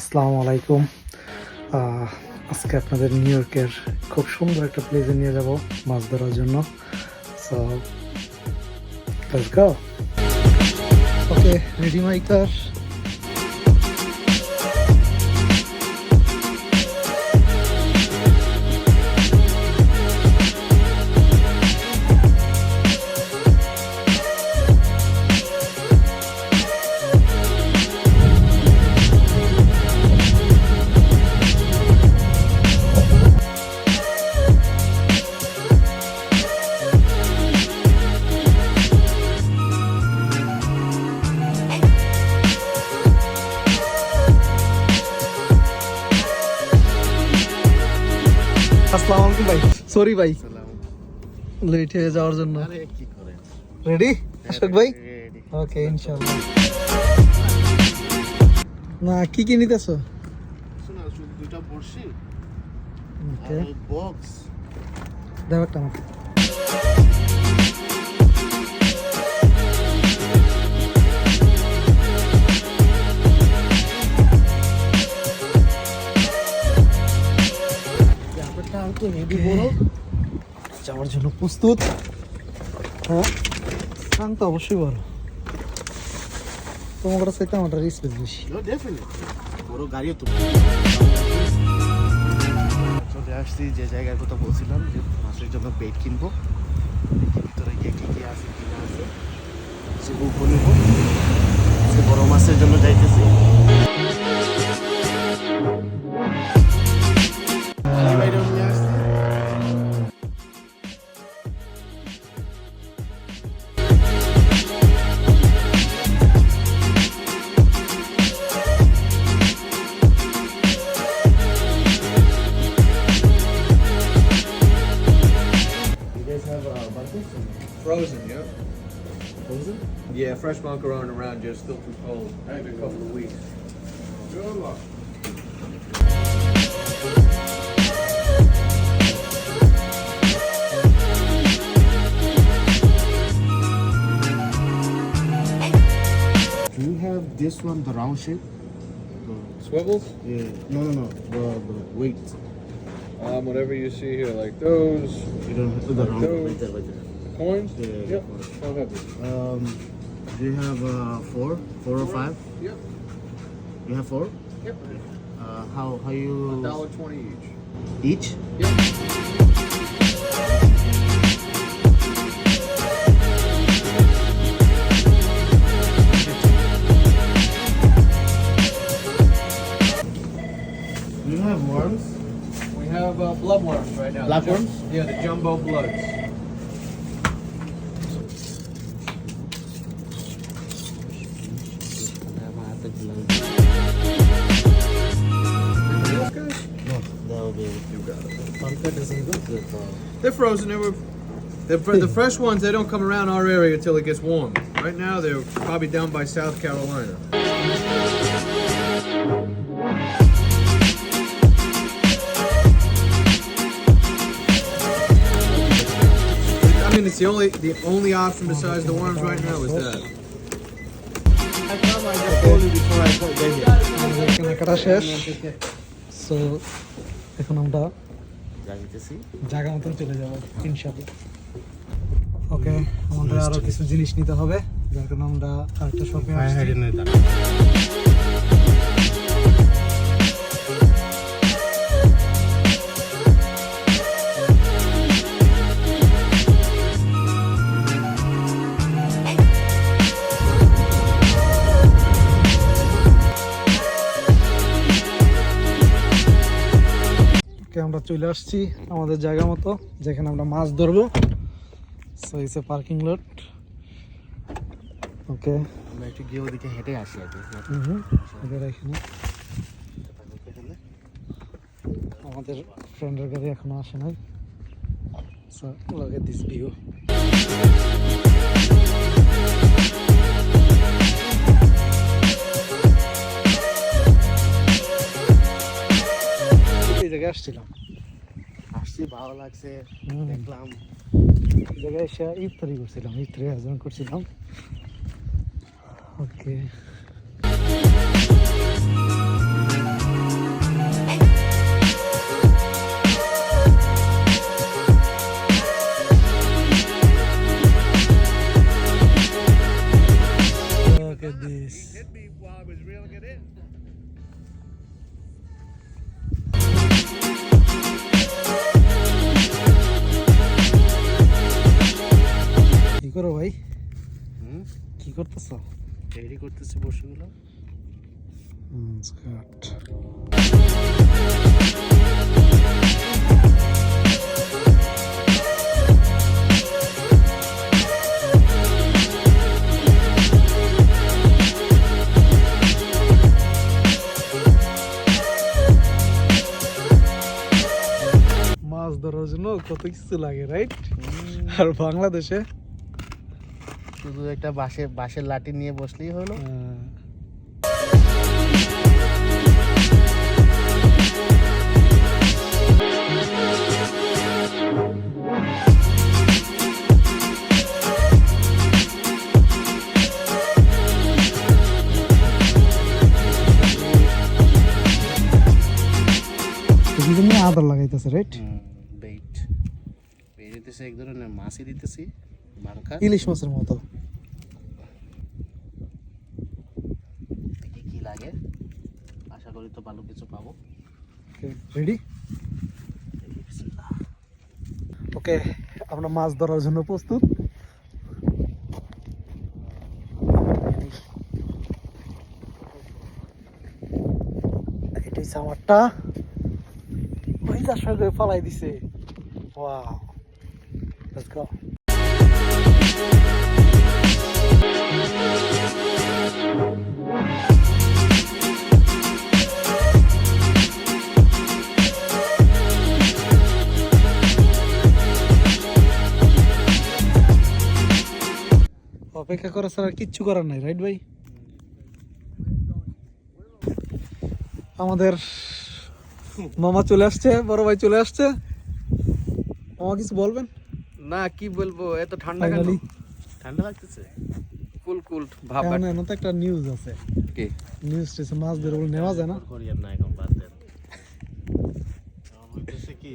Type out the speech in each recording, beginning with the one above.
আসসালামু আলাইকুম। আজকে আপনাদের নিউ ইয়র্কের খুব সুন্দর একটা প্লেসে নিয়ে যাব মাছ ধরার জন্য। সো ওকে রেডি মাইকার আসসালামু আলাইকুম ভাই। সরি ভাই। লেট হয়ে যাওয়ার জন্য। রেডি অশোক ভাই? ওকে ইনশাআল্লাহ। না কি কি নিতেছো? দুইটা বর্ষি বক্স একটা আমাকে। তো হেভি বড়। যাওয়ার জন্য প্রস্তুত। হ্যাঁ? স্থান তো অবশ্যই বড়। তোমার কাছে আমার রিসপেক্ট বেশি। বড় গাড়িও তো। চলে আসছি যে জায়গার কথা বলছিলাম, যে মাছের জন্য বেড কিনবো। Fresh bunker aren't around, just still too cold. Maybe a couple of weeks. Good luck. Do you have this one, the round shape? Swivels? Yeah. No, no, no. The, the weight. Um, whatever you see here, like those You don't have to the round. Those. Right there, right there. coins. Yeah, yeah, Yep. How heavy? Um, do you have uh, four, four or five? Yep. You have four. Yep. Uh, how how you Dollar twenty each. each? Yep. Do you have worms? We have uh, bloodworms right now. Black The jum- worms? Yeah, the jumbo bloods. that'll be. You got it. Bunker doesn't go. With, uh, They're frozen. They were. The, fr- the fresh ones, they don't come around our area until it gets warm. Right now, they're probably down by South Carolina. I mean, it's the only the only option besides the worms right now is that. I come, I just told you before I got get here. আমাদের কেনাকাটা শেষ so এখন আমরা জায়গা মতন চলে যাব ইনশাল্লাহ ওকে আমাদের আরও কিছু জিনিস নিতে হবে যার কারণে আমরা আরেকটা শপে আসছি। চলে আসছি আমাদের জায়গা মতো যেখানে আমরা মাছ ধরবো। So it's a parking lot okay আমরা একটু গিয়ে ওদিকে হেঁটে আসি আগে এখানে আমাদের ফ্রেন্ডের গাড়ি এখনও আসে নাই। So look at this view জায়গায় আসছিলাম। আসছি lá que se reclama. Da gaixa e por aí o serão, e por aí a zona curtirão. Ok. Look at this. Thank you. করো ভাই। হুম? কি করতেছ? রেডি করতেছি বসুগুলো মাছ ধরার জন্য কত কিছু লাগে রাইট আর বাংলাদেশে শুধু একটা বাঁশে বাঁশের লাঠি নিয়ে বসলেই হলো। আদর লাগাইতেছে রাইট বেইট এই দিতেছি এক ধরনের মাছই দিতেছি। ইলিশ মাছের মতো। কি লাগে? আশা করি তো ভালো কিছু পাবো। রেডি ওকে আমরা মাছ ধরার জন্য প্রস্তুত। এটাই ওই যার সঙ্গে ফালাই দিছে। ওয়াও লেটস গো অপেক্ষা করা ছাড়া আর কিচ্ছু করার নাই রাইট ভাই? আমাদের মামা চলে আসছে, বড় ভাই চলে আসছে। মামা কিছু বলবেন? না কি বলব এত ঠান্ডা কেন? ঠান্ডা লাগতেছে? কুল কুল ভাব না না তো একটা নিউজ আছে। কি? নিউজ স্টেশন মাছ ধরে বলে নেওয়া যায় না। করিয়ার না এখন বাদ দেন। আমার হইতেছে কি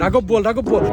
রাঘব বল রাঘব বল।